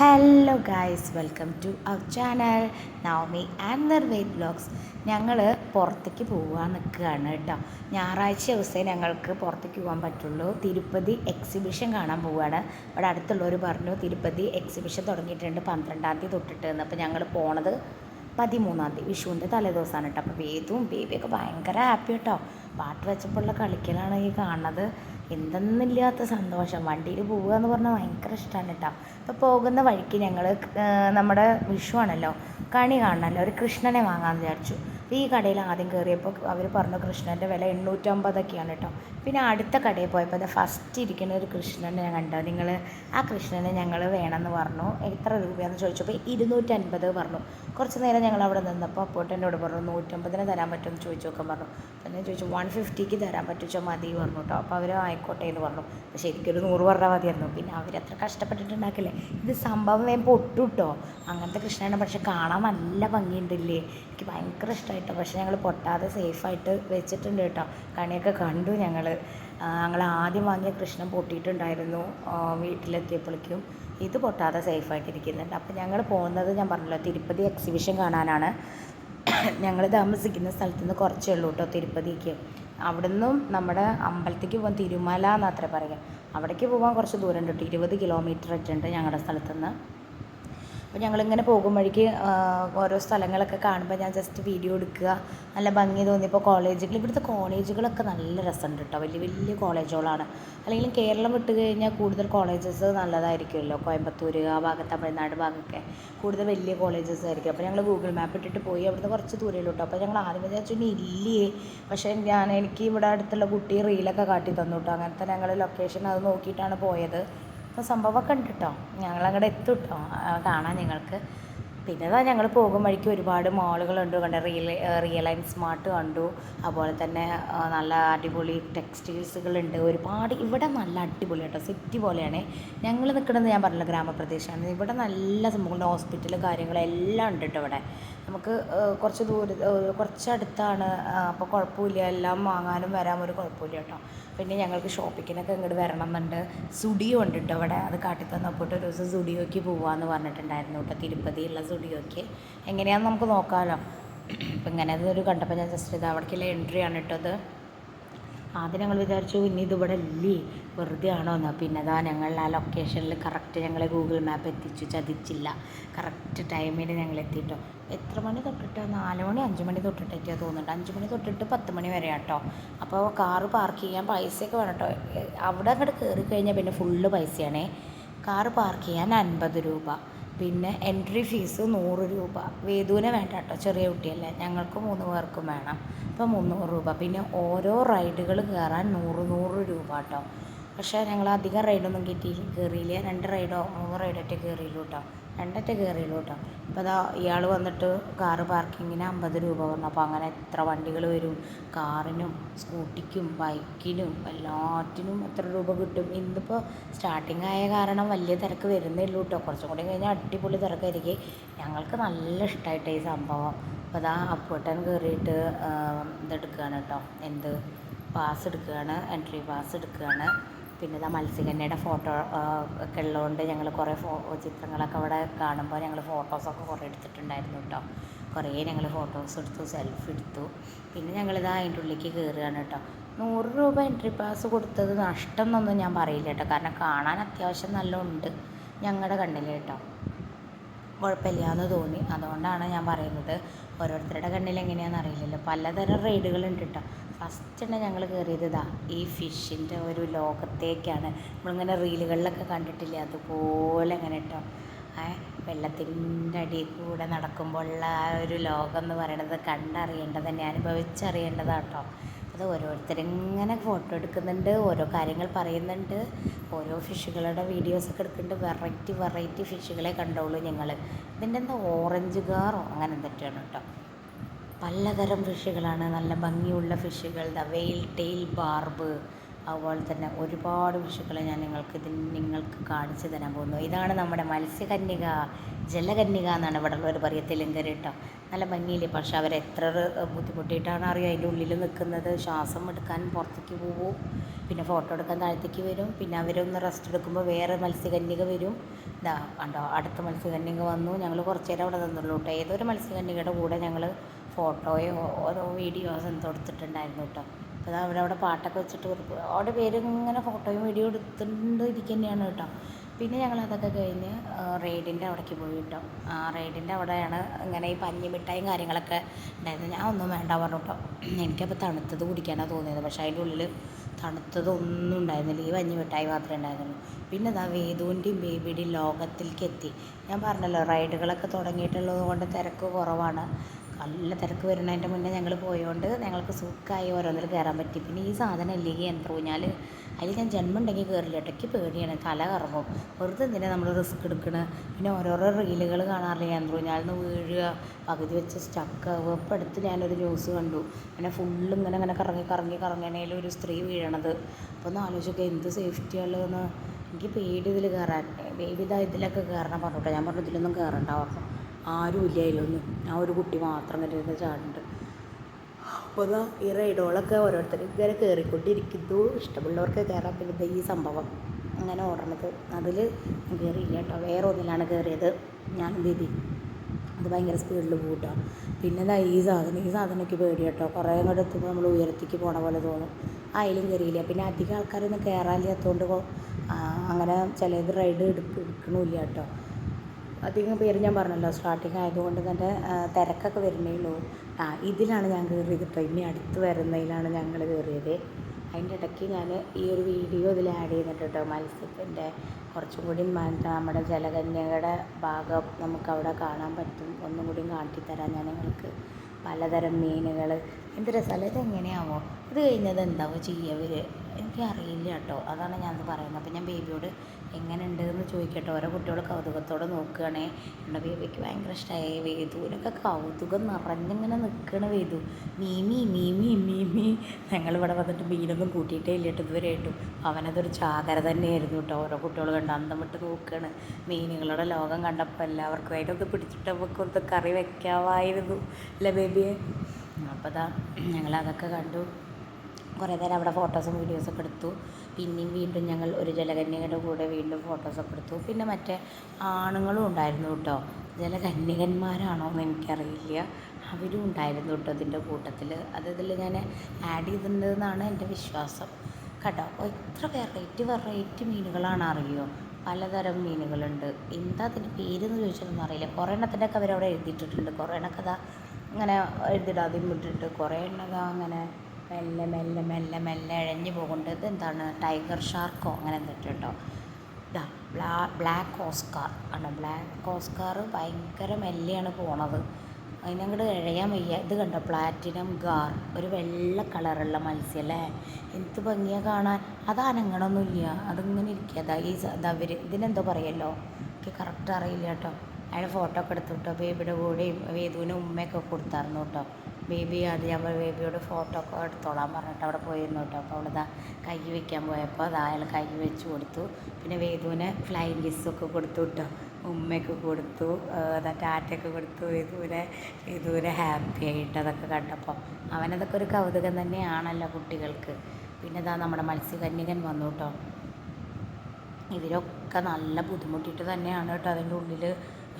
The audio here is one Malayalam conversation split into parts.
Hello guys welcome to our channel Navami and Nirved vlogs ഞങ്ങൾ പുറത്തേക്ക് പോകാൻ നിൽക്കുകയാണ് കേട്ടോ. ഞായറാഴ്ച ദിവസമേ ഞങ്ങൾക്ക് പുറത്തേക്ക് പോകാൻ പറ്റുള്ളൂ. തിരുപ്പതി എക്സിബിഷൻ കാണാൻ പോവുകയാണ് ഇവിടെ അടുത്തുള്ളവർ പറഞ്ഞു തിരുപ്പതി എക്സിബിഷൻ തുടങ്ങിയിട്ടുണ്ട് പന്ത്രണ്ടാം തീയതി തൊട്ടിട്ട് അപ്പോൾ ഞങ്ങൾ പോണത് പതിമൂന്നാം തീയതി വിഷുവിന്റെ തലേദിവസമാണ് കേട്ടോ. അപ്പോൾ വേദവും ബേബിയൊക്കെ ഭയങ്കര ഹാപ്പി കേട്ടോ. പാട്ട് വെച്ചപ്പോഴുള്ള കളിക്കലാണ് ഈ കാണുന്നത്. എന്തെന്നില്ലാത്ത സന്തോഷം. വണ്ടിയിൽ പോവുക എന്ന് പറഞ്ഞാൽ ഭയങ്കര ഇഷ്ടമാണ് കേട്ടോ അപ്പോൾ പോകുന്ന വഴിക്ക് ഞങ്ങൾ നമ്മുടെ വിഷുവാണല്ലോ കണി കാണണമല്ലോ ഒരു കൃഷ്ണനെ വാങ്ങാമെന്ന് വിചാരിച്ചു. ഈ കടയിൽ ആദ്യം കയറിയപ്പോൾ അവർ പറഞ്ഞു കൃഷ്ണന്റെ വില എണ്ണൂറ്റമ്പതൊക്കെയാണ് കേട്ടോ പിന്നെ അടുത്ത കടയിൽ പോയപ്പോൾ അത് ഫസ്റ്റ് ഇരിക്കുന്ന ഒരു കൃഷ്ണനെ ഞാൻ കണ്ടോ. നിങ്ങൾ ആ കൃഷ്ണനെ ഞങ്ങൾ വേണമെന്ന് പറഞ്ഞു. എത്ര രൂപയാണെന്ന് ചോദിച്ചപ്പോൾ ഇരുന്നൂറ്റൻപത് പറഞ്ഞു. കുറച്ച് നേരം ഞങ്ങൾ അവിടെ നിന്നപ്പോൾ അപ്പോട്ട് എന്നോട് പറഞ്ഞു നൂറ്റമ്പതിന് തരാൻ പറ്റുമെന്ന് ചോദിച്ചു നോക്കാൻ പറഞ്ഞു. അപ്പം ഞാൻ ചോദിച്ചു വൺ ഫിഫ്റ്റിക്ക് തരാൻ പറ്റുമോ മതി പറഞ്ഞു കേട്ടോ അപ്പോൾ അവർ ആയിക്കോട്ടെ എന്ന് പറഞ്ഞു. അപ്പോൾ എനിക്കൊരു നൂറ് പറഞ്ഞാൽ മതിയായിരുന്നു. പിന്നെ അവരത്ര കഷ്ടപ്പെട്ടിട്ടുണ്ടാക്കില്ലേ? ഇത് സംഭവം വേഗം പൊട്ടു കേട്ടോ അങ്ങനത്തെ കൃഷ്ണനെ പക്ഷെ കാണാൻ നല്ല ഭംഗിയുണ്ടല്ലേ? എനിക്ക് ഭയങ്കര ഇഷ്ടമായിട്ടോ പക്ഷേ ഞങ്ങൾ പൊട്ടാതെ സേഫായിട്ട് വെച്ചിട്ടുണ്ട് കേട്ടോ. കണിയൊക്കെ കണ്ടു ഞങ്ങൾ ഞങ്ങൾ ആദ്യം വാങ്ങിയ കൃഷ്ണൻ പൊട്ടിയിട്ടുണ്ടായിരുന്നു വീട്ടിലെത്തിയപ്പോഴേക്കും. ഇത് പൊട്ടാതെ സേഫായിട്ട് ഇരിക്കുന്നുണ്ട്. അപ്പോൾ ഞങ്ങൾ പോകുന്നത് ഞാൻ പറഞ്ഞല്ലോ തിരുപ്പതി എക്സിബിഷൻ കാണാനാണ്. ഞങ്ങൾ താമസിക്കുന്ന സ്ഥലത്ത് നിന്ന് കുറച്ചേ ഉള്ളൂ കേട്ടോ തിരുപ്പതിക്ക്. അവിടുന്നും നമ്മുടെ അമ്പലത്തേക്ക് പോകാൻ തിരുമല എന്നത്രേ പറയുക അവിടേക്ക് പോകാൻ കുറച്ച് ദൂരം ഉണ്ട് കേട്ടോ ഇരുപത് കിലോമീറ്റർ ഉണ്ട് ഞങ്ങളുടെ സ്ഥലത്തുനിന്ന്. അപ്പോൾ ഞങ്ങളിങ്ങനെ പോകും വഴിക്ക് ഓരോ സ്ഥലങ്ങളൊക്കെ കാണുമ്പോൾ ഞാൻ ജസ്റ്റ് വീഡിയോ എടുക്കുക. നല്ല ഭംഗി തോന്നിയപ്പോൾ കോളേജുകൾ ഇവിടുത്തെ കോളേജുകളൊക്കെ നല്ല രസമുണ്ട് കേട്ടോ വലിയ വലിയ കോളേജുകളാണ് അല്ലെങ്കിൽ കേരളം വിട്ട് കഴിഞ്ഞാൽ കൂടുതൽ കോളേജസ് നല്ലതായിരിക്കുമല്ലോ. കോയമ്പത്തൂർ ആ ഭാഗത്ത് തമിഴ്നാട് ഭാഗമൊക്കെ കൂടുതൽ വലിയ കോളേജസ് ആയിരിക്കും. അപ്പോൾ ഞങ്ങൾ ഗൂഗിൾ മാപ്പ് ഇട്ടിട്ട് പോയി. അവിടുന്ന് കുറച്ച് ദൂരയിലോട്ടോ അപ്പോൾ ഞങ്ങൾ ആദ്യം വിചാരിച്ചു ഇനി ഇല്ലേ? പക്ഷേ ഞാൻ എനിക്ക് ഇവിടെ അടുത്തുള്ള കുട്ടി റീലൊക്കെ കാട്ടി തന്നു കേട്ടോ അങ്ങനത്തെ ഞങ്ങൾ ലൊക്കേഷൻ അത് നോക്കിയിട്ടാണ് പോയത്. അപ്പോൾ സംഭവമൊക്കെ ഉണ്ട് കേട്ടോ ഞങ്ങളങ്ങോട്ട് എത്തും കേട്ടോ കാണാൻ ഞങ്ങൾക്ക്. പിന്നെ ഇതാ ഞങ്ങൾ പോകും വഴിക്ക് ഒരുപാട് മാളുകളുണ്ട് കണ്ട. റിയൽ റിയലൈൻ സ്മാർട്ട് കണ്ടു. അതുപോലെ തന്നെ നല്ല അടിപൊളി ടെക്സ്റ്റൈൽസുകളുണ്ട് ഒരുപാട് ഇവിടെ നല്ല അടിപൊളി കേട്ടോ സിറ്റി പോലെയാണ്. ഞങ്ങൾ നിൽക്കുന്നത് ഞാൻ പറഞ്ഞില്ല ഗ്രാമപ്രദേശമാണ്. ഇവിടെ നല്ല സംഭവങ്ങൾ ഹോസ്പിറ്റൽ കാര്യങ്ങളെല്ലാം ഉണ്ട് കേട്ടോ ഇവിടെ. നമുക്ക് കുറച്ച് ദൂര കുറച്ച് കുറച്ചടുത്താണ്. അപ്പോൾ കുഴപ്പമില്ല. എല്ലാം വാങ്ങാനും വരാൻ ഒരു കുഴപ്പമില്ല കേട്ടോ പിന്നെ ഞങ്ങൾക്ക് ഷോപ്പിങ്ങിനൊക്കെ ഇങ്ങോട്ട് വരണം എന്നുണ്ട് സുഡിയോ ഉണ്ട് കേട്ടോ അവിടെ അത് കാട്ടി തന്നപ്പോൾ ഒരു ദിവസം സുഡിയോയ്ക്ക് പോവാമെന്ന് പറഞ്ഞിട്ടുണ്ടായിരുന്നു കേട്ടോ തിരുപ്പതിയുള്ള സുഡിയോയ്ക്ക്. എങ്ങനെയാണെന്ന് നമുക്ക് നോക്കാമല്ലോ അപ്പം ഇങ്ങനെ അതൊരു കണ്ടപ്പോൾ ഞാൻ ജസ്റ്റ് ഇത് അവിടേക്കുള്ള എൻട്രി ആണ് കേട്ടോ അത് ആദ്യം ഞങ്ങൾ വിചാരിച്ചു ഇനി ഇതിവിടെ ഇല്ലേ? വെറുതെ ആണോ എന്നാൽ പിന്നെ അതാ ഞങ്ങൾ ആ ലൊക്കേഷനിൽ കറക്റ്റ് ഞങ്ങളെ ഗൂഗിൾ മാപ്പ് എത്തിച്ചു. ചതിച്ചില്ല. കറക്റ്റ് ടൈമിന് ഞങ്ങൾ എത്തിയിട്ടോ. എത്ര മണി തൊട്ടിട്ട്? നാല് മണി അഞ്ച് മണി തൊട്ടിട്ട് തോന്നുന്നുണ്ട്. അഞ്ച് മണി തൊട്ടിട്ട് പത്ത് മണി വരെ കേട്ടോ അപ്പോൾ കാറ് പാർക്ക് ചെയ്യാൻ പൈസയൊക്കെ വേണം കേട്ടോ അവിടെ അങ്ങോട്ട് കയറി കഴിഞ്ഞാൽ പിന്നെ ഫുള്ള് പൈസയാണേ. കാറ് പാർക്ക് ചെയ്യാൻ അൻപത് രൂപ. പിന്നെ എൻട്രി ഫീസ് നൂറ് രൂപ. വേദുവിനെ വേണ്ട കേട്ടോ ചെറിയ കുട്ടിയല്ലേ. ഞങ്ങൾക്ക് മൂന്ന് പേർക്കും വേണം. അപ്പോൾ മുന്നൂറ് രൂപ. പിന്നെ ഓരോ റൈഡുകൾ കയറാൻ നൂറ് നൂറ് രൂപ കേട്ടോ പക്ഷേ ഞങ്ങൾ അധികം റൈഡൊന്നും കിട്ടി കയറിയില്ല രണ്ട് റൈഡോ മൂന്ന് റൈഡൊക്കെ കയറിയുള്ളൂ കേട്ടോ രണ്ടൊക്കെ കയറിയുള്ളൂ കേട്ടോ. അപ്പോൾ അതാ ഇയാൾ വന്നിട്ട് കാറ് പാർക്കിങ്ങിന് അമ്പത് രൂപ പറഞ്ഞു. അപ്പോൾ അങ്ങനെ എത്ര വണ്ടികൾ വരും? കാറിനും സ്കൂട്ടിക്കും ബൈക്കിനും എല്ലാറ്റിനും എത്ര രൂപ കിട്ടും? ഇന്നിപ്പോൾ സ്റ്റാർട്ടിങ് ആയ കാരണം വലിയ തിരക്ക് വരുന്നേ ഉള്ളൂ കേട്ടോ. കുറച്ചും കൂടി കഴിഞ്ഞാൽ അടിപൊളി തിരക്കായിരിക്കും. ഞങ്ങൾക്ക് നല്ല ഇഷ്ടമായിട്ട് ഈ സംഭവം. അപ്പോൾ അതാ അപ്പുവട്ടൻ കയറിയിട്ട് ഇതെടുക്കുകയാണ് കേട്ടോ. എന്ത്? പാസ് എടുക്കുകയാണ്. എൻട്രി പാസ് എടുക്കുകയാണ്. പിന്നെ ഇതാ മത്സ്യകന്യയുടെ ഫോട്ടോ ഒക്കെ ഉള്ളതുകൊണ്ട് ഞങ്ങൾ കുറേ ഫോ ചിത്രങ്ങളൊക്കെ അവിടെ കാണുമ്പോൾ ഞങ്ങൾ ഫോട്ടോസൊക്കെ കുറേ എടുത്തിട്ടുണ്ടായിരുന്നു കേട്ടോ കുറേ ഞങ്ങൾ ഫോട്ടോസ് എടുത്തു സെൽഫി എടുത്തു. പിന്നെ ഞങ്ങളിതാ അതിന്റെ ഉള്ളിലേക്ക് കയറുകയാണ് കേട്ടോ നൂറ് രൂപ എൻട്രി പാസ് കൊടുത്തത് നഷ്ടം എന്നൊന്നും ഞാൻ പറയില്ല കേട്ടോ കാരണം കാണാൻ അത്യാവശ്യം നല്ല ഉണ്ട് ഞങ്ങളുടെ കണ്ണിൽ കേട്ടോ കുഴപ്പമില്ല എന്ന് തോന്നി. അതുകൊണ്ടാണ് ഞാൻ പറയുന്നത്. ഓരോരുത്തരുടെ കണ്ണിൽ എങ്ങനെയാണെന്ന് അറിയില്ലല്ലോ. പലതരം റൈഡുകളുണ്ട് കേട്ടോ ഫസ്റ്റ് തന്നെ ഞങ്ങൾ കയറിയത് ഇതാ ഈ ഫിഷിന്റെ ഒരു ലോകത്തേക്കാണ്. നമ്മളിങ്ങനെ റീലുകളിലൊക്കെ കണ്ടിട്ടില്ലേ? അതുപോലെ അങ്ങനെ കേട്ടോ വെള്ളത്തിന്റെ അടിയിൽ കൂടെ നടക്കുമ്പോഴുള്ള ആ ഒരു ലോകം എന്ന് പറയുന്നത് കണ്ടറിയേണ്ടത് തന്നെ അനുഭവിച്ചറിയേണ്ടതാണ് കേട്ടോ അത് ഓരോരുത്തരിങ്ങനെ ഫോട്ടോ എടുക്കുന്നുണ്ട് ഓരോ കാര്യങ്ങൾ പറയുന്നുണ്ട് ഓരോ ഫിഷുകളുടെ വീഡിയോസൊക്കെ എടുക്കുന്നുണ്ട്. വെറൈറ്റി വെറൈറ്റി ഫിഷുകളെ കണ്ടോളൂ ഞങ്ങൾ ഇതിന്റെ എന്താ ഓറഞ്ച് കാറോ അങ്ങനെ എന്തൊക്കെയാണ് കേട്ടോ പലതരം ഫിഷുകളാണ് നല്ല ഭംഗിയുള്ള ഫിഷുകൾ ദ വെയിൽ ടെയിൽ ബാർബ് അതുപോലെ തന്നെ ഒരുപാട് ഫിഷുകളെ ഞാൻ നിങ്ങൾക്ക് ഇതിൽ നിങ്ങൾക്ക് കാണിച്ചു തരാൻ പോകുന്നു. ഇതാണ് നമ്മുടെ മത്സ്യകന്യക ജലകന്യക എന്നാണ് ഇവിടെ ഉള്ളവർ പറയുക തെലുങ്കര കേട്ടോ. നല്ല ഭംഗിയില്ലേ? പക്ഷെ അവർ എത്ര ബുദ്ധിമുട്ടിയിട്ടാണ് അറിയുക അതിന്റെ ഉള്ളിൽ നിൽക്കുന്നത്. ശ്വാസം എടുക്കാൻ പുറത്തേക്ക് പോകും പിന്നെ ഫോട്ടോ എടുക്കാൻ താഴത്തേക്ക് വരും. പിന്നെ അവരൊന്ന് റെസ്റ്റ് എടുക്കുമ്പോൾ വേറെ മത്സ്യകന്യക വരും. ഇതാ കണ്ടോ? അടുത്ത മത്സ്യകന്യക വന്നു. ഞങ്ങൾ കുറച്ച് നേരം അവിടെ നിന്നുള്ളൂ കേട്ടോ. ഏതൊരു മത്സ്യകന്യകയുടെ കൂടെ ഞങ്ങൾ ഫോട്ടോയോ ഓരോ വീഡിയോസ് എടുത്തിട്ടുണ്ടായിരുന്നു കേട്ടോ. അപ്പോൾ അവരവിടെ പാട്ടൊക്കെ വെച്ചിട്ട് അവിടെ പേര് ഇങ്ങനെ ഫോട്ടോയും വീഡിയോ എടുത്തിട്ടുണ്ട് ഇരിക്കുക തന്നെയാണ് കേട്ടോ. പിന്നെ ഞങ്ങൾ അതൊക്കെ കഴിഞ്ഞ് റെയ്ഡിന്റെ അവിടേക്ക് പോയി കേട്ടോ. ആ റെയ്ഡിന്റെ അവിടെയാണ് ഇങ്ങനെ ഈ പഞ്ഞി മിഠായും കാര്യങ്ങളൊക്കെ ഉണ്ടായിരുന്നത്. ഞാൻ ഒന്നും വേണ്ട പറഞ്ഞു കേട്ടോ. എനിക്കപ്പോൾ തണുത്തത് കുടിക്കാനാണ് തോന്നിയത്. പക്ഷേ അതിന്റെ ഉള്ളിൽ തണുത്തതൊന്നും ഉണ്ടായിരുന്നില്ല. ഈ പഞ്ഞി മിഠായി മാത്രമേ ഉണ്ടായിരുന്നുള്ളൂ. പിന്നെ ഇതാ വേദുവിന്റെയും ബേബിയുടെയും ലോകത്തിലേക്ക് എത്തി. ഞാൻ പറഞ്ഞല്ലോ റൈഡുകളൊക്കെ തുടങ്ങിയിട്ടുള്ളത് കൊണ്ട് തിരക്ക് കുറവാണ്. നല്ല തിരക്ക് വരുന്നതിന്റെ മുന്നേ ഞങ്ങൾ പോയതുകൊണ്ട് ഞങ്ങൾക്ക് സുഖമായി ഓരോന്നിൽ കയറാൻ പറ്റി. പിന്നെ ഈ സാധനം ഇല്ലേ ഈ യന്ത്രൂഞ്ഞാൽ അതിൽ ഞാൻ ജന്മം ഉണ്ടെങ്കിൽ കയറില്ല ഇടയ്ക്ക് പേടിയാണ്. തല കറങ്ങും. വെറുതെ എന്തിനാ നമ്മൾ റിസ്ക് എടുക്കണത് പിന്നെ ഓരോരോ റീലുകൾ കാണാറില്ല യന്ത്രൂഞ്ഞാലിൽ നിന്ന് വീഴുക പകുതി വെച്ച് സ്റ്റക്കാവുക ഇപ്പം അടുത്ത് ഞാനൊരു ന്യൂസ് കണ്ടു. പിന്നെ ഫുള്ള് ഇങ്ങനെ ഇങ്ങനെ കറങ്ങി കറങ്ങി കറങ്ങണേൽ ഒരു സ്ത്രീ വീഴണത്. അപ്പോൾ ഒന്ന് ആലോചിക്കുക എന്ത് സേഫ്റ്റിയുള്ളതെന്ന് എനിക്ക് പേടി ഇതിൽ കയറാൻ ബേബി ഇതാ ഇതിലൊക്കെ കയറണം പറഞ്ഞിട്ടോ. ഞാൻ പറഞ്ഞു ഇതിലൊന്നും കയറണ്ട പറഞ്ഞു ആരും ഇല്ല അതിലൊന്നും ആ ഒരു കുട്ടി മാത്രം തന്നെ ഇരുന്ന് ചാടുന്നുണ്ട്. അപ്പോൾ അതാ ഈ റൈഡുകളൊക്കെ ഓരോരുത്തർ ഇങ്ങനെ കയറിക്കൊണ്ടിരിക്കുന്നു ഇഷ്ടമുള്ളവർക്ക് കയറാൻ പറ്റുന്ന ഈ സംഭവം അങ്ങനെ ഓടണത്. അതിൽ കയറിയില്ല കേട്ടോ. വേറെ ഒന്നിലാണ് കയറിയത് ഞാൻ ബേബി അത് ഭയങ്കര സ്പീഡിൽ പോകട്ടോ പിന്നെ ദാ ഈ സാധനം. ഈ സാധനമൊക്കെ പേടി കേട്ടോ. കുറേ അങ്ങോട്ട് എത്തുമ്പോൾ നമ്മൾ ഉയരത്തേക്ക് പോണ പോലെ തോന്നും. അതിലും കയറിയില്ല പിന്നെ അധികം ആൾക്കാരൊന്നും കയറാനില്ലാത്തതുകൊണ്ട് അങ്ങനെ ചിലത് റൈഡ് എടുക്ക എടുക്കണില്ല കേട്ടോ. അധികം പേര് ഞാൻ പറഞ്ഞല്ലോ സ്റ്റാർട്ടിങ് ആയതുകൊണ്ട് തന്നെ തിരക്കൊക്കെ വരുന്നേ ഉള്ളൂ. ആ ഇതിലാണ് ഞാൻ കയറിയത് ഇനി അടുത്ത് വരുന്നതിലാണ് ഞങ്ങൾ കയറിയത് അതിന്റെ ഇടയ്ക്ക് ഞാൻ ഈ ഒരു വീഡിയോ ഇതിൽ ആഡ് ചെയ്യുന്നുണ്ട് കേട്ടോ. മത്സ്യത്തിന്റെ കുറച്ചും കൂടി നമ്മുടെ ജലകന്യകയുടെ ഭാഗം നമുക്ക് അവിടെ കാണാൻ പറ്റും. ഒന്നും കൂടി കാട്ടിത്തരാം ഞാൻ നിങ്ങൾക്ക്. പലതരം മീനുകൾ എന്ത് രസമല്ലേ ഇതെങ്ങനെയാവോ? ഇത് കഴിഞ്ഞത് എന്താവോ ചെയ്യുക ഇവർ എനിക്കറിയില്ല കേട്ടോ. അതാണ് ഞാനത് പറയുന്നത്. അപ്പോൾ ഞാൻ ബേബിയോട് എങ്ങനെ ഉണ്ട് എന്ന് ചോദിക്കട്ടെ. ഓരോ കുട്ടികൾ കൗതുകത്തോടെ നോക്കുകയാണേ. എന്റെ ബേബിക്ക് ഭയങ്കര ഇഷ്ടമായി വേദുവിനൊക്കെ കൗതുകം നിറഞ്ഞിങ്ങനെ നിൽക്കണ വേദു മീമി മീമി മീമി. ഞങ്ങളിവിടെ വന്നിട്ട് മീനൊന്നും കൂട്ടിയിട്ടേ ഇല്ല കേട്ടോ ഇതുവരെ ആയിട്ടും. അവനതൊരു ചാകര തന്നെയായിരുന്നു കേട്ടോ. ഓരോ കുട്ടികൾ കണ്ട് അന്തം വിട്ട് നോക്കുകയാണ്. മീനുകളുടെ ലോകം കണ്ടപ്പോൾ എല്ലാവർക്കും അതിനൊന്ന് പിടിച്ചിട്ട് നമുക്കൊന്ന് കറി വെക്കാമായിരുന്നു. അല്ലേ ബേബിയെ? അപ്പോൾ ഞങ്ങൾ ഞങ്ങളതൊക്കെ കണ്ടു. കുറേ നേരം അവിടെ ഫോട്ടോസും വീഡിയോസൊക്കെ എടുത്തു. പിന്നെയും വീണ്ടും ഞങ്ങൾ ഒരു ജലകന്യകയുടെ കൂടെ വീണ്ടും ഫോട്ടോസൊക്കെ എടുത്തു. പിന്നെ മറ്റേ ആണുങ്ങളും ഉണ്ടായിരുന്നു കേട്ടോ. ജലകന്യകന്മാരാണോ എന്ന് എനിക്കറിയില്ല. അവരും ഉണ്ടായിരുന്നു കേട്ടോ ഇതിന്റെ കൂട്ടത്തിൽ അത് ഇതിൽ ഞാൻ ആഡ് ചെയ്തിട്ടുണ്ടെന്നാണ് എന്റെ വിശ്വാസം. കേട്ടോ എത്ര വെറൈറ്റി വെറൈറ്റി മീനുകളാണ് അറിയോ? പലതരം മീനുകളുണ്ട്. എന്താ അതിന്റെ പേരെന്ന് ചോദിച്ചാലൊന്നും അറിയില്ല. കുറേ എണ്ണത്തിന്റെയൊക്കെ അവരവിടെ എഴുതിയിട്ടിട്ടുണ്ട്. കുറേ എണ്ണമൊക്കെ അതാ ഇങ്ങനെ എഴുതിടാതെയും വിട്ടിട്ട് കുറേ എണ്ണക അങ്ങനെ മെല്ലെ മെല്ലെ മെല്ലെ മെല്ലെ ഇഴഞ്ഞു പോകുന്നുണ്ട്. ഇതെന്താണ്? ടൈഗർ ഷാർക്കോ അങ്ങനെ എന്തിട്ട് കേട്ടോ. ഇതാ ബ്ലാ ബ്ലാക്ക് ഓസ്കാർ. ആണ് ബ്ലാക്ക് ഓസ്കാർ ഭയങ്കര മെല്ലെയാണ് പോണത്. അതിനങ്ങോട്ട് ഇഴയാൻ വയ്യ. ഇത് കണ്ടോ? Platinum gar. ഒരു വെള്ള കളറുള്ള മത്സ്യം അല്ലേ? എന്ത് ഭംഗിയാണ് കാണാൻ. അത് അനങ്ങണമൊന്നുമില്ല അതിങ്ങനെ ഇരിക്കുക അതാ ഈ അതവർ ഇതിനെന്തോ പറയല്ലോ? എനിക്ക് കറക്റ്റ് അറിയില്ല കേട്ടോ. അയാൾ ഫോട്ടോ ഒക്കെ എടുത്തു കേട്ടോ ബേബിയുടെ കൂടെയും വേദുവിനും ഉമ്മയൊക്കെ കൊടുത്തായിരുന്നു കേട്ടോ. ബേബി അത് ഞാൻ ബേബിയോട് ഫോട്ടോ ഒക്കെ എടുത്തോളാൻ പറഞ്ഞിട്ട് അവിടെ പോയിരുന്നു കേട്ടോ. അപ്പോൾ അവിടെ കൈ വയ്ക്കാൻ പോയപ്പോൾ അത് അയാൾ കൈ വെച്ച് കൊടുത്തു. പിന്നെ വേദുവിന് ഫ്ലൈങ് കിസ്സൊക്കെ കൊടുത്തു കേട്ടോ. ഉമ്മയൊക്കെ കൊടുത്തു അതാ ടാറ്റയൊക്കെ കൊടുത്തു. വേദുവിനെ വേദുവിനെ ഹാപ്പി ആയിട്ട് അതൊക്കെ കണ്ടപ്പോൾ. അവനതൊക്കെ ഒരു കൗതുകം തന്നെയാണല്ലോ കുട്ടികൾക്ക്. പിന്നെ ഇതാ നമ്മുടെ മത്സ്യകന്യകൻ വന്നു കേട്ടോ. ഇവരൊക്കെ നല്ല ബുദ്ധിമുട്ടിയിട്ട് തന്നെയാണ് കേട്ടോ അതിന്റെ ഉള്ളിൽ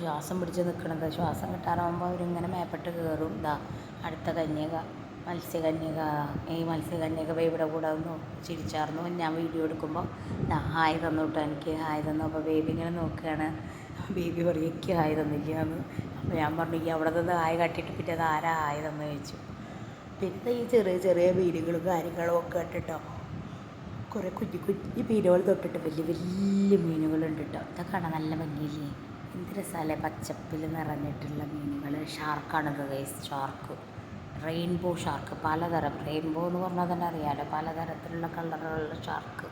ശ്വാസം പിടിച്ച് നിൽക്കണത് ശ്വാസം കിട്ടാറാകുമ്പോൾ അവരിങ്ങനെ മേപ്പെട്ട് കയറും ഇതാ അടുത്ത കന്യക മത്സ്യകന്യക ഈ മത്സ്യകന്യക ഇവിടെ കൂടെ ഒന്ന് ചിരിച്ചാർന്നു. ഞാൻ വീഡിയോ എടുക്കുമ്പോൾ ഇതാ ഹായ് തന്നു കേട്ടോ എനിക്ക് ഹായ് തന്നു. അപ്പോൾ ബേബി ഇങ്ങനെ നോക്കുകയാണ്. ബേബി പറയും എനിക്ക് ഹായ് തന്നില്ല എന്ന് അപ്പോൾ ഞാൻ പറഞ്ഞു ഈ അവിടെ നിന്ന് ഹായ് കട്ടിയിട്ട് പിന്നെ അത് ആരാ ഹായ് തന്നു? ചോദിച്ചു. പിന്നെ ഈ ചെറിയ ചെറിയ മീനുകളും കാര്യങ്ങളും ഒക്കെ ഇട്ടിട്ടോ കുറേ കുഞ്ഞു കുഞ്ഞു മീനുകൾ തൊട്ടിട്ട് വലിയ വലിയ മീനുകളുണ്ട് കേട്ടോ ഇതൊക്കെ കാണാൻ നല്ല ഭംഗിയില്ലേ? എന്ത് രസമല്ലേ പച്ചപ്പിൽ നിറഞ്ഞിട്ടുള്ള മീനുകൾ ഷാർക്കാണ് ഗൈസ് ഷാർക്ക്. Rainbow shark. പലതരം. റെയിൻബോ എന്ന് പറഞ്ഞാൽ തന്നെ അറിയാമല്ലോ പലതരത്തിലുള്ള കളറുകളുള്ള ഷാർക്ക്.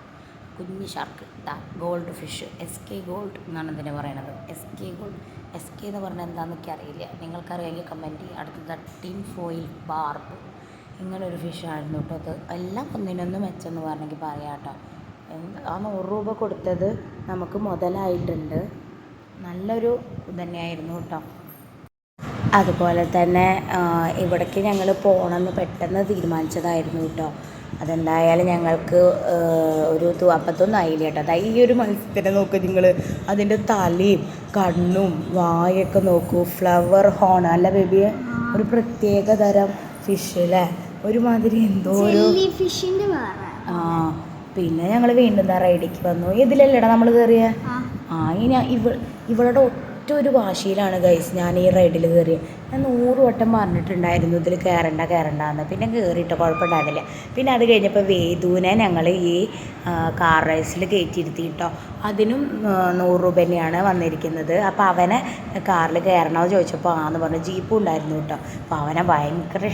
കുഞ്ഞു shark. Gold fish. S K gold എന്നാണ് ഇതിനെ പറയണത്. S K gold. S K എന്ന് പറഞ്ഞാൽ എന്താണെന്ന് എനിക്കറിയില്ല നിങ്ങൾക്കറിയാമെങ്കിൽ കമന്റ് ചെയ്യുക അടുത്തത് ടിൻ ഫോയിൽ ബാർബ് ഇങ്ങനൊരു ഒരു ഫിഷായിരുന്നു കേട്ടോ അത് എല്ലാം ഒന്നിനൊന്ന് മെച്ചമെന്ന് പറഞ്ഞെങ്കിൽ പറയാം കേട്ടോ ആ നൂറ് രൂപ കൊടുത്തത് നമുക്ക് മുതലായിട്ടുണ്ട്. നല്ലൊരു ഇതന്നെയായിരുന്നു കേട്ടോ. അതുപോലെ തന്നെ ഇവിടേക്ക് ഞങ്ങൾ പോകണമെന്ന് പെട്ടെന്ന് തീരുമാനിച്ചതായിരുന്നു കേട്ടോ. അതെന്തായാലും ഞങ്ങൾക്ക് ഒരു അപ്പത്തൊന്നും ആയില്ല കേട്ടോ. അതാ ഈ ഒരു മത്സ്യത്തിനെ നോക്ക് നിങ്ങൾ അതിന്റെ തലയും കണ്ണും വായൊക്കെ നോക്കൂ. ഫ്ലവർ ഹോൺ അല്ല ബേബിയെ? ഒരു പ്രത്യേക തരം ഫിഷ് അല്ലേ? ഒരുമാതിരി എന്തോ ഒരു ആ പിന്നെ ഞങ്ങൾ വീണ്ടും ആ റൈഡിക്ക് വന്നു. ഇതിലല്ലേടാ നമ്മൾ കയറിയ ഇനി ഇവ ഇവളുടെ ഒറ്റ ഒരു വാശിയിലാണ് ഗൈസ് ഞാൻ ഈ റൈഡിൽ കയറിയത് ഞാൻ നൂറ് വട്ടം പറഞ്ഞിട്ടുണ്ടായിരുന്നു ഇതിൽ കയറണ്ട കയറണ്ട എന്ന് പിന്നെ കയറിയിട്ട് കുഴപ്പമുണ്ടായിരുന്നില്ല. പിന്നെ അത് കഴിഞ്ഞപ്പോൾ വേദുവിനെ ഞങ്ങൾ ഈ കാർ റേസിൽ കയറ്റിയിരുത്തി കേട്ടോ അതിനും നൂറ് രൂപ തന്നെയാണ് വന്നിരിക്കുന്നത്. അപ്പോൾ അവനെ കാറിൽ കയറണമെന്ന് ചോദിച്ചപ്പോൾ ആന്ന് പറഞ്ഞു ജീപ്പും ഉണ്ടായിരുന്നു കേട്ടോ. അപ്പോൾ അവനെ ഭയങ്കര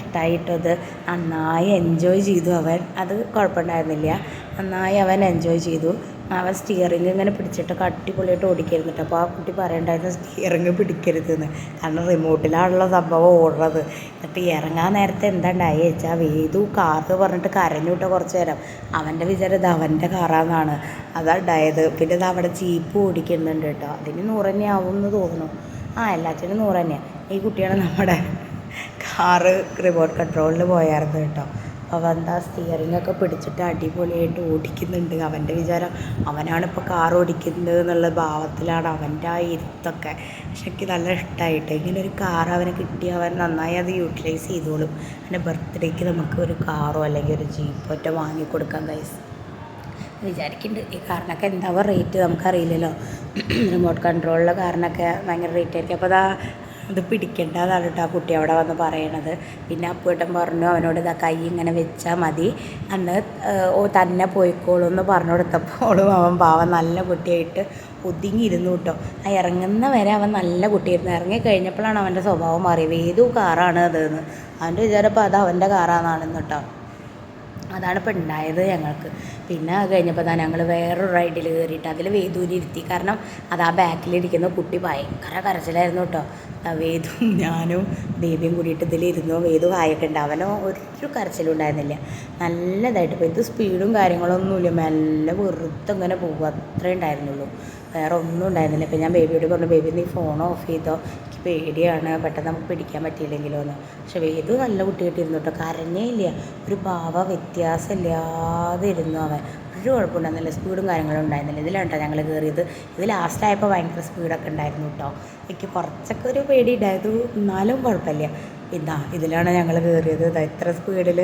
അത്. നന്നായി എൻജോയ് ചെയ്തു അവൻ. അത് കുഴപ്പമുണ്ടായിരുന്നില്ല. നന്നായി അവൻ എൻജോയ് ചെയ്തു. അവൻ സ്റ്റിയറിങ് ഇങ്ങനെ പിടിച്ചിട്ട് അടിപൊളിയായിട്ട് ഓടിക്കരുത് കേട്ടോ അപ്പോൾ ആ കുട്ടി പറയണ്ടായിരുന്നു സ്റ്റിയറിങ് പിടിക്കരുതെന്ന്. കാരണം റിമോട്ടിലാണുള്ള സംഭവം ഓടുന്നത്. എന്നിട്ട് ഇറങ്ങാൻ നേരത്തെ എന്താണ്ടായി വെച്ചാൽ വേദു കാറ് പറഞ്ഞിട്ട് കരഞ്ഞു കേട്ടോ കുറച്ച് നേരം. അവന്റെ വിചാരം അവന്റെ കാറാന്നാണ് അതാണ് ഉണ്ടായത്. പിന്നെ ഇത് അവിടെ ജീപ്പ് ഓടിക്കുന്നുണ്ട് കേട്ടോ അതിന് നൂറ് തന്നെ ആവും എന്ന് തോന്നുന്നു. ആ എല്ലാത്തിനും നൂറ് തന്നെയാണ് ഈ കുട്ടിയാണ് നമ്മുടെ കാറ് റിമോട്ട് കൺട്രോളിൽ പോയായിരുന്നു കേട്ടോ അപ്പോൾ എന്താ പിടിച്ചിട്ട് അടിപൊളിയായിട്ട് ഓടിക്കുന്നുണ്ട്. അവന്റെ വിചാരം അവനാണ് ഇപ്പോൾ കാർ ഓടിക്കുന്നത് എന്നുള്ള ഭാവത്തിലാണ് അവന്റെ ആ ഇരുത്തൊക്കെ. പക്ഷെ എനിക്ക് നല്ല ഇഷ്ടമായിട്ട് ഇങ്ങനെ ഒരു കാർ അവന് കിട്ടി അവൻ നന്നായി അത് യൂട്ടിലൈസ് ചെയ്തോളും. എന്റെ ബർത്ത്ഡേക്ക് നമുക്ക് ഒരു കാറോ അല്ലെങ്കിൽ ഒരു ജീപ്പോ ഒറ്റ വാങ്ങിക്കൊടുക്കാൻ കൈസ് വിചാരിക്കുന്നുണ്ട് ഈ കാറിനൊക്കെ എന്താവോ റേറ്റ് നമുക്കറിയില്ലല്ലോ. റിമോട്ട് കൺട്രോളിലെ കാറിനൊക്കെ ഭയങ്കര റേറ്റ് ആയിരിക്കും. അപ്പോൾ അതാ ഇത് പിടിക്കേണ്ടതാണ് കേട്ടോ ആ കുട്ടി അവിടെ വന്ന് പറയണത്. പിന്നെ അപ്പൂട്ടൻ പറഞ്ഞു അവനോട് ഇതാ കൈ ഇങ്ങനെ വെച്ചാൽ മതി. അന്ന് ഓ തന്നെ പോയിക്കോളൂ എന്ന് പറഞ്ഞു കൊടുത്തപ്പോഴും അവൻ പാവം നല്ല കുട്ടിയായിട്ട് ഒതുങ്ങിയിരുന്നു കേട്ടോ ആ ഇറങ്ങുന്ന വരെ അവൻ നല്ല കുട്ടിയായിരുന്നു. ഇറങ്ങി കഴിഞ്ഞപ്പോഴാണ് അവന്റെ സ്വഭാവം മാറിയത്. ഏതു കാറാണ് അതെന്ന്. അവന്റെ വിചാരം അപ്പോൾ അത് അവന്റെ കാറാണെന്നാണെന്ന് കേട്ടോ അതാണ് ഇപ്പോൾ ഉണ്ടായത് ഞങ്ങൾക്ക്. പിന്നെ അത് കഴിഞ്ഞപ്പോൾ തന്നെ ഞങ്ങൾ വേറൊരു റൈഡിൽ കയറിയിട്ട് അതിൽ വേദൂരി ഇരുത്തി. കാരണം അത് ആ ബാക്കിലിരിക്കുന്ന കുട്ടി ഭയങ്കര കരച്ചിലായിരുന്നു കേട്ടോ വേദും ഞാനും ബേബിയും കൂടിയിട്ട് ഇതിലിരുന്നു വേദു വായൊക്കെ ഉണ്ട് അവനോ ഒരു കരച്ചിലും ഉണ്ടായിരുന്നില്ല. നല്ലതായിട്ട് ഇപ്പോൾ ഇത് സ്പീഡും കാര്യങ്ങളൊന്നുമില്ല. മെല്ലെ വെറുതെ ഇങ്ങനെ പോകും അത്രേ ഉണ്ടായിരുന്നുള്ളൂ വേറെ ഒന്നും ഉണ്ടായിരുന്നില്ല. ഇപ്പം ഞാൻ ബേബിയോട് പറഞ്ഞു ബേബി നീ ഫോൺ ഓഫ് ചെയ്തോ? എനിക്ക് പേടിയാണ്. പെട്ടെന്ന് നമുക്ക് പിടിക്കാൻ പറ്റിയില്ലെങ്കിലോ എന്ന്. പക്ഷേ വേദു നല്ല കുട്ടിയായിട്ടിരുന്നു കേട്ടോ കരഞ്ഞേ ഇല്ല. ഒരു ഭാവ വ്യത്യാസമില്ലാതെ ഇരുന്നു അവൻ. ഒരു കുഴപ്പമുണ്ടായിരുന്നില്ല. സ്പീഡും കാര്യങ്ങളും ഉണ്ടായിരുന്നില്ല. ഇതിലാണ് കേട്ടോ ഞങ്ങൾ കയറിയത് ഇത് ലാസ്റ്റായപ്പോൾ ഭയങ്കര സ്പീഡൊക്കെ ഉണ്ടായിരുന്നു കേട്ടോ എനിക്ക് കുറച്ചൊക്കെ ഒരു പേടി ഉണ്ടായത് എന്നാലും കുഴപ്പമില്ല. ഇതാ ഇതിലാണ് ഞങ്ങൾ കയറിയത് ഇതാ ഇത്ര സ്പീഡിൽ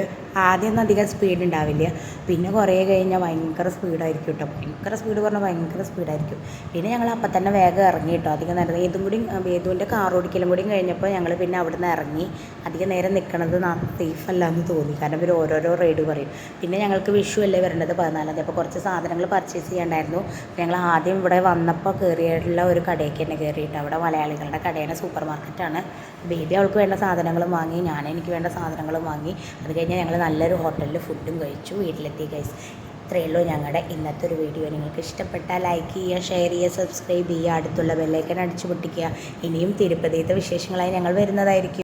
ആദ്യമൊന്നും അധികം സ്പീഡ് ഉണ്ടാവില്ല. പിന്നെ കുറേ കഴിഞ്ഞാൽ ഭയങ്കര സ്പീഡായിരിക്കും കേട്ടോ ഭയങ്കര സ്പീഡ് പറഞ്ഞാൽ ഭയങ്കര സ്പീഡായിരിക്കും പിന്നെ ഞങ്ങൾ അപ്പം തന്നെ വേഗം ഇറങ്ങി കേട്ടോ അധികം നേരം ഏതും കൂടി വേദുവിന്റെ കാർ ഓടിക്കലും കൂടി കഴിഞ്ഞപ്പോൾ ഞങ്ങൾ പിന്നെ അവിടെ നിന്ന് ഇറങ്ങി അധികം നേരം നിൽക്കണത് സേഫ് അല്ല എന്ന് തോന്നി. കാരണം ഇവർ ഓരോരോ റൈഡ് പറയും. പിന്നെ ഞങ്ങൾക്ക് വിഷു അല്ലേ വരേണ്ടത് പതിനാലാം തീയതി. അപ്പോൾ കുറച്ച് സാധനങ്ങൾ പർച്ചേസ് ചെയ്യാണ്ടായിരുന്നു. ഞങ്ങൾ ആദ്യം ഇവിടെ വന്നപ്പോൾ കയറിയിട്ടുള്ള ഒരു കടയ്ക്ക് തന്നെ കയറിയിട്ട് അവിടെ മലയാളികളുടെ കടയാണ് സൂപ്പർ മാർക്കറ്റാണ് ബേബി അവൾക്ക് വേണ്ട സാധനങ്ങളും വാങ്ങി ഞാൻ എനിക്ക് വേണ്ട സാധനങ്ങളും വാങ്ങി. അത് കഴിഞ്ഞ് ഞങ്ങൾ നല്ലൊരു ഹോട്ടലിൽ ഫുഡും കഴിച്ചു വീട്ടിലെത്തി കഴിച്ചു ഇത്രയേ ഉള്ളൂ ഞങ്ങളുടെ ഇന്നത്തെ ഒരു വീഡിയോ നിങ്ങൾക്ക് ഇഷ്ടപ്പെട്ടാൽ ലൈക്ക് ചെയ്യുക ഷെയർ ചെയ്യുക സബ്സ്ക്രൈബ് ചെയ്യുക അടുത്തുള്ള ബെല്ലൈക്കൻ അടിച്ചു പൊട്ടിക്കുക. ഇനിയും തിരുപ്പതിയത്തെ വിശേഷങ്ങളായി ഞങ്ങൾ വരുന്നതായിരിക്കും.